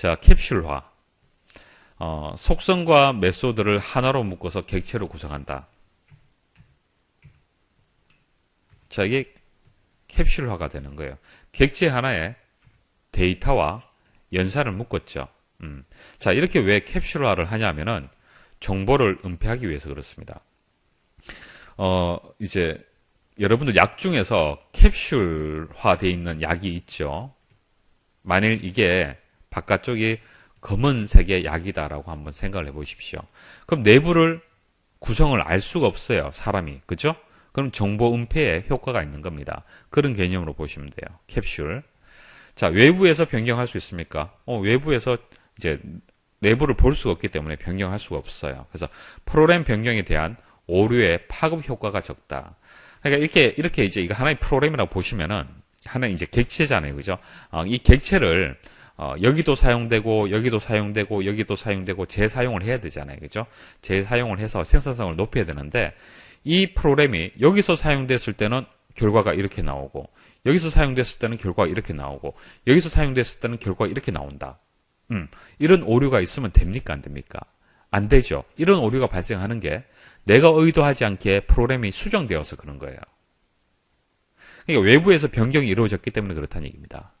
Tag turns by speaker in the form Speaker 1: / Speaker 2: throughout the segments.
Speaker 1: 자, 캡슐화. 어, 속성과 메소드를 하나로 묶어서 객체로 구성한다. 자, 이게 캡슐화가 되는 거예요. 객체 하나에 데이터와 연산을 묶었죠. 음. 자, 이렇게 왜 캡슐화를 하냐면은 정보를 은폐하기 위해서 그렇습니다. 어, 이제 여러분들 약 중에서 캡슐화되어 있는 약이 있죠. 만일 이게 바깥쪽이 검은색의 약이다라고 한번 생각을 해 보십시오. 그럼 내부를 구성을 알 수가 없어요. 사람이. 그죠? 그럼 정보 은폐에 효과가 있는 겁니다. 그런 개념으로 보시면 돼요. 캡슐. 자, 외부에서 변경할 수 있습니까? 어, 외부에서 이제 내부를 볼 수가 없기 때문에 변경할 수가 없어요. 그래서 프로그램 변경에 대한 오류의 파급 효과가 적다. 그러니까 이렇게 이렇게 이제 이거 하나의 프로그램이라고 보시면은 하나의 이제 객체잖아요, 그죠? 어, 이 객체를 어, 여기도 사용되고 여기도 사용되고 여기도 사용되고 재사용을 해야 되잖아요, 그죠? 재사용을 해서 생산성을 높여야 되는데 이 프로그램이 여기서 사용됐을 때는 결과가 이렇게 나오고 여기서 사용됐을 때는 결과가 이렇게 나오고 여기서 사용됐을 때는 결과가 이렇게 나온다. 음, 이런 오류가 있으면 됩니까? 안 됩니까? 안 되죠. 이런 오류가 발생하는 게 내가 의도하지 않게 프로그램이 수정되어서 그런 거예요. 그러니까 외부에서 변경이 이루어졌기 때문에 그렇다는 얘기입니다.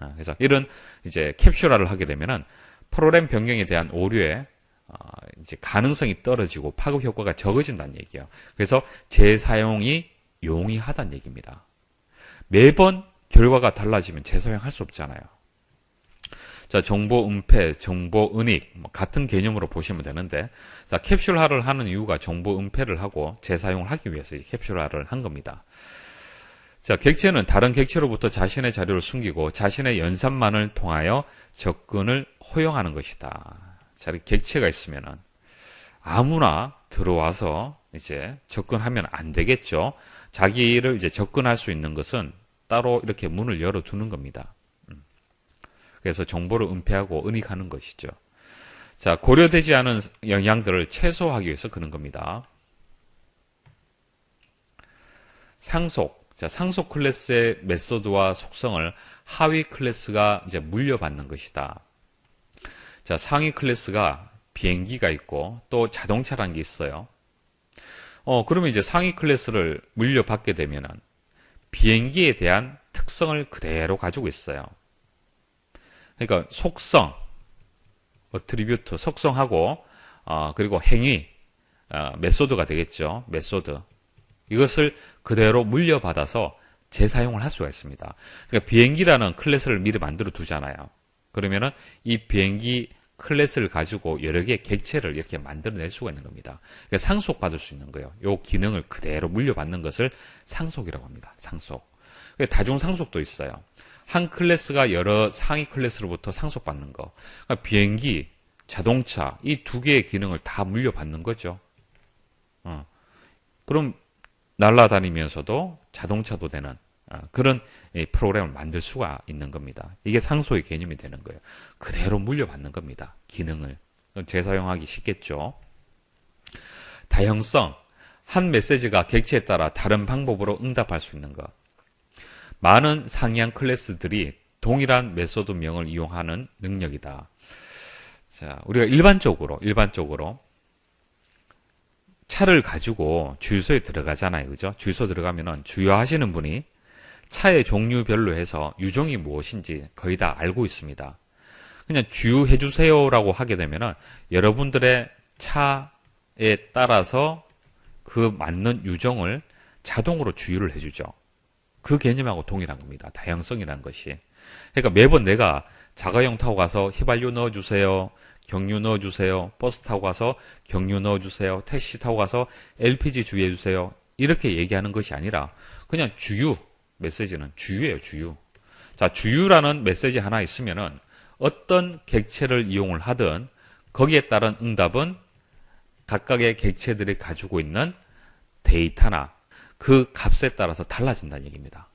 Speaker 1: 아, 그래서 이런 이제 캡슐화를 하게 되면은 프로그램 변경에 대한 오류의 어, 이제 가능성이 떨어지고 파급 효과가 적어진다는 얘기예요. 그래서 재사용이 용이하다는 얘기입니다. 매번 결과가 달라지면 재사용할 수 없잖아요. 자, 정보 은폐, 정보 은닉 뭐 같은 개념으로 보시면 되는데 자, 캡슐화를 하는 이유가 정보 은폐를 하고 재사용을 하기 위해서 캡슐화를 한 겁니다. 자, 객체는 다른 객체로부터 자신의 자료를 숨기고 자신의 연산만을 통하여 접근을 허용하는 것이다. 자, 객체가 있으면은 아무나 들어와서 이제 접근하면 안 되겠죠. 자기를 이제 접근할 수 있는 것은 따로 이렇게 문을 열어두는 겁니다. 그래서 정보를 은폐하고 은닉하는 것이죠. 자, 고려되지 않은 영향들을 최소화하기 위해서 그런 겁니다. 상속. 자, 상속 클래스의 메소드와 속성을 하위 클래스가 이제 물려받는 것이다. 자, 상위 클래스가 비행기가 있고 또 자동차라는 게 있어요. 어, 그러면 이제 상위 클래스를 물려받게 되면은 비행기에 대한 특성을 그대로 가지고 있어요. 그러니까 속성, 어트리뷰트, 속성하고 어, 그리고 행위, 어, 메소드가 되겠죠. 메소드. 이것을 그대로 물려받아서 재사용을 할 수가 있습니다. 그러니까 비행기라는 클래스를 미리 만들어 두잖아요. 그러면은 이 비행기 클래스를 가지고 여러 개의 객체를 이렇게 만들어낼 수가 있는 겁니다. 그러니까 상속받을 수 있는 거예요. 요 기능을 그대로 물려받는 것을 상속이라고 합니다. 상속. 그러니까 다중 상속도 있어요. 한 클래스가 여러 상위 클래스로부터 상속받는 거. 그러니까 비행기, 자동차 이 두 개의 기능을 다 물려받는 거죠. 어. 그럼 날아다니면서도 자동차도 되는 어, 그런 프로그램을 만들 수가 있는 겁니다. 이게 상속의 개념이 되는 거예요. 그대로 물려받는 겁니다. 기능을 재사용하기 쉽겠죠. 다형성 한 메시지가 객체에 따라 다른 방법으로 응답할 수 있는 것. 많은 상향 클래스들이 동일한 메소드 명을 이용하는 능력이다. 자, 우리가 일반적으로, 일반적으로 차를 가지고 주유소에 들어가잖아요. 그죠? 주유소 들어가면은 주유하시는 분이 차의 종류별로 해서 유종이 무엇인지 거의 다 알고 있습니다. 그냥 주유해 주세요라고 하게 되면은 여러분들의 차에 따라서 그 맞는 유종을 자동으로 주유를 해주죠. 그 개념하고 동일한 겁니다. 다양성이라는 것이. 그러니까 매번 내가 자가용 타고 가서 휘발유 넣어주세요. 경유 넣어주세요. 버스 타고 가서 경유 넣어주세요. 택시 타고 가서 LPG 주유해주세요. 이렇게 얘기하는 것이 아니라 그냥 주유 메시지는 주유예요. 주유. 자 주유라는 메시지 하나 있으면은 어떤 객체를 이용을 하든 거기에 따른 응답은 각각의 객체들이 가지고 있는 데이터나 그 값에 따라서 달라진다는 얘기입니다.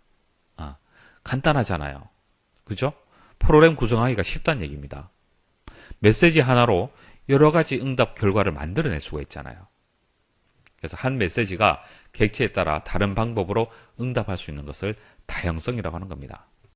Speaker 1: 아, 간단하잖아요. 그죠? 프로그램 구성하기가 쉽다는 얘기입니다. 메시지 하나로 여러 가지 응답 결과를 만들어낼 수가 있잖아요. 그래서 한 메시지가 객체에 따라 다른 방법으로 응답할 수 있는 것을 다형성이라고 하는 겁니다.